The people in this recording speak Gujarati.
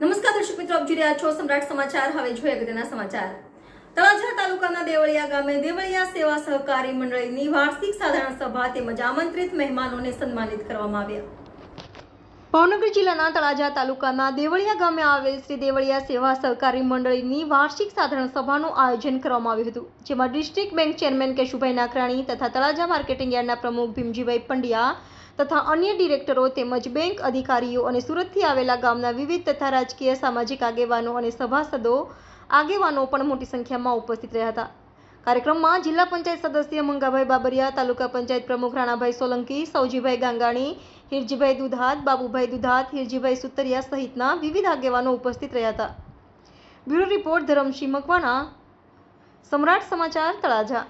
નમસ્કાર દર્શક મિત્રો, આપ જોઈ રહ્યા છો સમ્રાટ સમાચાર. હવે જોઈએ અગત્યના સમાચાર. તળાજા તાલુકાના દેવળિયા ગામે દેવળિયા સેવા સહકારી મંડળીની વાર્ષિક સાધારણ સભા તેમજ આમંત્રિત મહેમાનોને સન્માનિત કરવામાં આવ્યા. ભાવનગર જિલ્લાના તળાજા તાલુકાના દેવળિયા ગામે આવેલ શ્રી દેવળિયા સેવા સહકારી મંડળીની વાર્ષિક સાધારણ સભાનું આયોજન કરવામાં આવ્યું હતું, જેમાં district bank chairman Keshubhai Nakrani તથા તળાજા માર્કેટિંગ યાર્ડના પ્રમુખ ભીમજીભાઈ પંડ્યા તથા અન્ય ડિરેક્ટરો તેમજ બેંક અધિકારીઓ અને સુરતથી આવેલા ગામના વિવિધ તથા રાજકીય સામાજિક આગેવાનો અને સભાસદો આગેવાનો પણ મોટી સંખ્યામાં ઉપસ્થિત રહ્યા હતા. કાર્યક્રમમાં જિલ્લા પંચાયત સદસ્ય મંગાભાઈ બાબરિયા, તાલુકા પંચાયત પ્રમુખ રાણાભાઈ સોલંકી, સૌજીભાઈ ગાંગાણી, હિરજીભાઈ દુધાત, બાબુભાઈ દુધાત, હિરજીભાઈ સુતરિયા સહિતના વિવિધ આગેવાનો ઉપસ્થિત રહ્યા હતા. બ્યુરો રિપોર્ટ ધરમસિંહ મકવાણા, સમ્રાટ સમાચાર તળાજા.